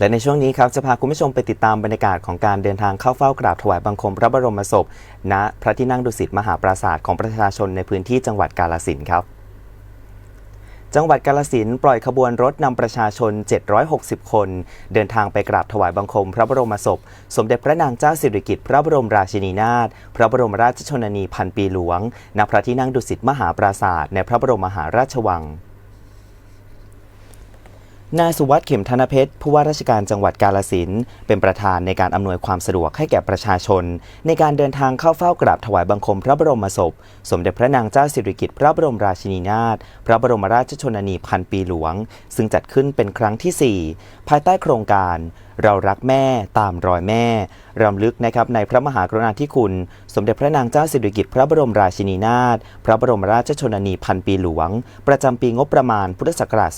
และในช่วงนี้ครับจะพาคุณผู้ชมไปติดตามบรรยากาศของการเดินทางเข้าเฝ้ากราบถวายบังคมพระบรมศพ ณ พระที่นั่งดุสิตมหาปราสาทของประชาชนในพื้นที่จังหวัดกาลสินครับจังหวัดกาลสินปล่อยขบวนรถนำประชาชน 760 คน เดินทางไปกราบถวายบังคมพระบรมศพ สมเด็จพระนางเจ้าสิริกิติ์พระบรมราชินีนาถพระบรมราชชนนีพันปีหลวงณพระที่นั่งดุสิตมหาปราสาทในพระบรมมหาราชวัง นายสุวัสด์เข็มธนเพชรผู้ว่าราชการจังหวัดกาลสินเป็นประธานในการอำนวยความสะดวกให้แก่ประชาชน ในการเดินทางเข้าเฝ้ากราบถวายบังคมพระบรมศพ สมเด็จพระนางเจ้าสิริกิติ์พระบรมราชินีนาถพระบรมราชชนนีพันปีหลวง ซึ่งจัดขึ้นเป็นครั้งที่ 4 ภายใต้โครงการ เรารักแม่ตามรอยแม่ รำลึกนะครับในพระมหากรุณาธิคุณ สมเด็จพระนางเจ้าสิริกิติ์พระบรมราชินีนาถพระบรมราชชนนีพันปีหลวง ประจำปีงบประมาณพุทธศักราช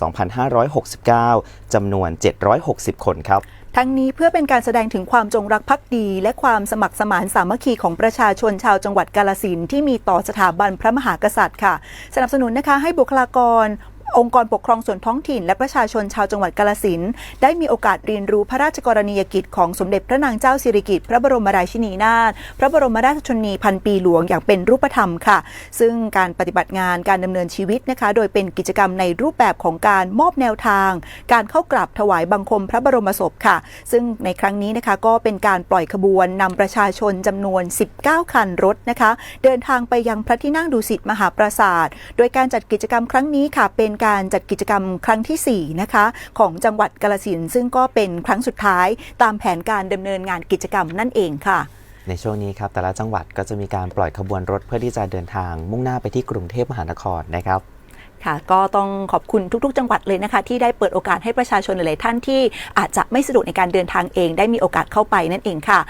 2569 จำนวน 760 คนครับทั้งนี้เพื่อเป็นการแสดงถึงความจงรักภักดี และความสมัครสมานสามัคคีของประชาชนชาวจังหวัดกาลสินที่มีต่อสถาบันพระมหากษัตริย์ค่ะ สนับสนุนนะคะให้บุคลากร องค์กรปกครองส่วนท้องถิ่น และประชาชนชาวจังหวัดกาลสินได้มีโอกาสเรียนรู้พระราชกรณียกิจของสมเด็จพระนางเจ้าสิริกิติ์พระบรมราชินีนาถพระบรมราชชนนีพันปีหลวงอย่างเป็นรูปธรรมค่ะ ซึ่งการปฏิบัติงานการดำเนินชีวิตนะคะ โดยเป็นกิจกรรมในรูปแบบของการมอบแนวทาง การเข้ากราบถวายบังคมพระบรมศพค่ะ ซึ่งในครั้งนี้นะคะก็เป็นการปล่อยขบวนนำประชาชนจำนวน 19 คันรถนะคะ เดินทางไปยังพระที่นั่งดุสิตมหาปราสาท โดยการจัดกิจกรรมครั้งนี้ค่ะเป็นการจัดกิจกรรมครั้งทีสี่ 4 นะคะ ของจังหวัดกาลสินธุ์ซึ่งก็เป็นครั้งสุดท้ายตามแผนการดำเนินงานกิจกรรมนั่นเองค่ะ ในช่วงนี้ครับ แต่ละจังหวัดก็จะมีการปล่อยขบวนรถเพื่อที่จะเดินทางมุ่งหน้าไปที่กรุงเทพมหานครนะครับค่ะก็ต้องขอบคุณทุก ๆ จังหวัดเลยนะคะ ที่ได้เปิดโอกาสให้ประชาชนหลายๆท่านที่อาจจะไม่สะดวกในการเดินทางเอง ได้มีโอกาสเข้าไปนั่นเองค่ะ